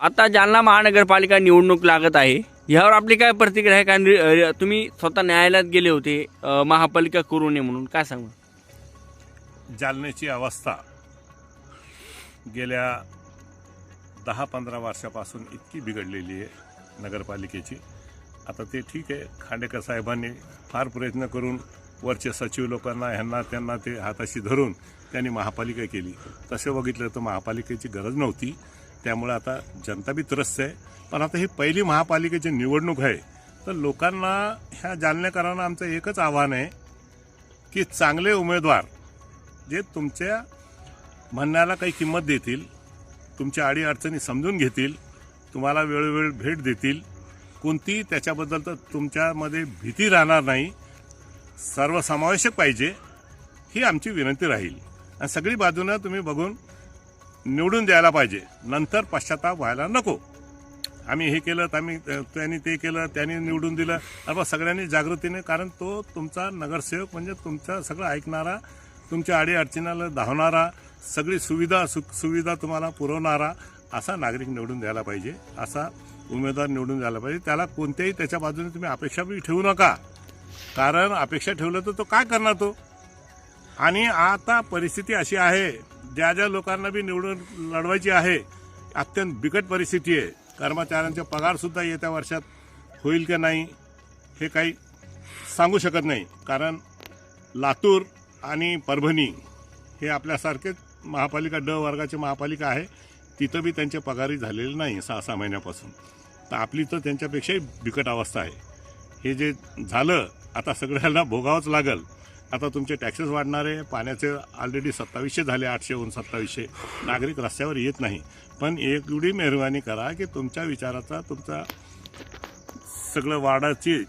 आता जालना महानगरपालिका निवडणूक लागत आहे. यावर आपली काय प्रतिक्रिया आहे? कारण तुम्ही स्वतः न्यायालयात गेले होते महापालिका करू नये म्हणून. काय सांगू? जालन्याची अवस्था गेल्या दहा पंधरा वर्षापासून इतकी बिघडलेली आहे नगरपालिकेची. आता ते ठीक आहे. खांडेकर साहेबांनी फार प्रयत्न करून वरचे सचिव लोकांना ह्यांना त्यांना ते हाताशी धरून त्यांनी महापालिका केली. तसं बघितलं तर महापालिकेची गरज नव्हती. त्यामुळे आता जनता बी त्रस्त आहे. पण आता ही पहिली महापालिकेची निवडणूक आहे तर लोकांना ह्या जालनेकरांना आमचं एकच आव्हान आहे की चांगले उमेदवार जे तुमच्या म्हणण्याला काही किंमत देतील तुमच्या अडीअडचणी समजून घेतील तुम्हाला वेळोवेळी भेट देतील. कोणतीही त्याच्याबद्दल तर तुमच्यामध्ये भीती राहणार नाही. सर्वसमावेशक पाहिजे ही आमची विनंती राहील. आणि सगळी बाजूनं तुम्ही बघून निवडून द्यायला पाहिजे. नंतर पश्चाताप व्हायला नको. आम्ही हे केलं तर आम्ही त्यांनी ते केलं त्यांनी निवडून दिलं. अथवा सगळ्यांनी जागृतीने कारण तो तुमचा नगरसेवक म्हणजे तुमचा सगळं ऐकणारा तुमच्या अडी अडचणीला धावणारा सगळी सुविधा सुख सुविधा तुम्हाला पुरवणारा असा नागरिक निवडून द्यायला पाहिजे. असा उमेदवार निवडून द्यायला पाहिजे. त्याला कोणत्याही त्याच्या बाजूने तुम्ही अपेक्षा बी ठेवू नका. कारण अपेक्षा ठेवलं तर तो काय करणार तो? आणि आता परिस्थिती अशी आहे ज्या ज्या लोकांना बी निवडून लढवायची आहे अत्यंत बिकट परिस्थिती आहे. कर्मचाऱ्यांचे पगारसुद्धा येत्या वर्षात होईल की नाही हे काही सांगू शकत नाही. कारण लातूर आणि परभणी हे आपल्यासारखेच महापालिका ड वर्गाची महापालिका आहे तिथं बी त्यांचे पगारी झालेले नाही सहा सहा महिन्यापासून. तर आपली तर त्यांच्यापेक्षाही बिकट अवस्था आहे. हे जे झालं आता सगळ्यांना भोगावंच लागल. आता तुमचे टॅक्सेस वाढणार आहे पाण्याचे ऑलरेडी सत्तावीसशे झाले आठशेहून सत्तावीसशे. नागरिक रस्त्यावर येत नाही. पण एक एवढी मेहरबानी करा की तुमच्या विचाराचा तुमचा सगळं वाडाची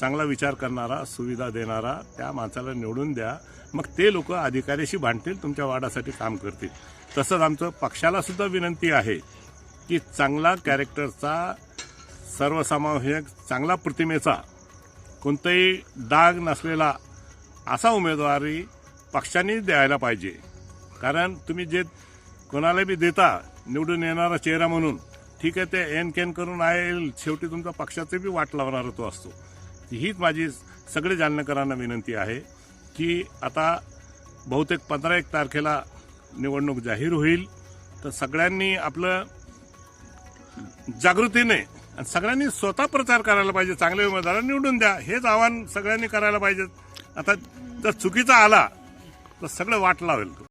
चांगला विचार करणारा सुविधा देणारा त्या माणसाला निवडून द्या. मग ते लोक अधिकाऱ्याशी भांडतील तुमच्या वाडासाठी काम करतील. तसंच आमचं पक्षाला सुद्धा विनंती आहे की चांगला कॅरेक्टरचा सर्वसमावेशक चांगला प्रतिमेचा कोणताही डाग नसलेला असा उमेदवारी पक्षाने द्यायला पाहिजे. कारण तुम्ही जे कोणाला बी देता निवडून येणारा चेहरा म्हणून ठीक आहे ते एन केन करून आहे शेवटी तुमचा पक्षाचे बी वाट लावणारा तो असतो. हीच माझी सगळे जालनेकरांना विनंती आहे की आता बहुतेक पंधरा एक तारखेला निवडणूक जाहीर होईल. तर सगळ्यांनी आपलं जागृतीने आणि सगळ्यांनी स्वतः प्रचार करायला पाहिजे. चांगले उमेदवार निवडून द्या. हेच आव्हान सगळ्यांनी करायला पाहिजे. आता जर चुकीचा आला तर सगळं वाट लावेल तो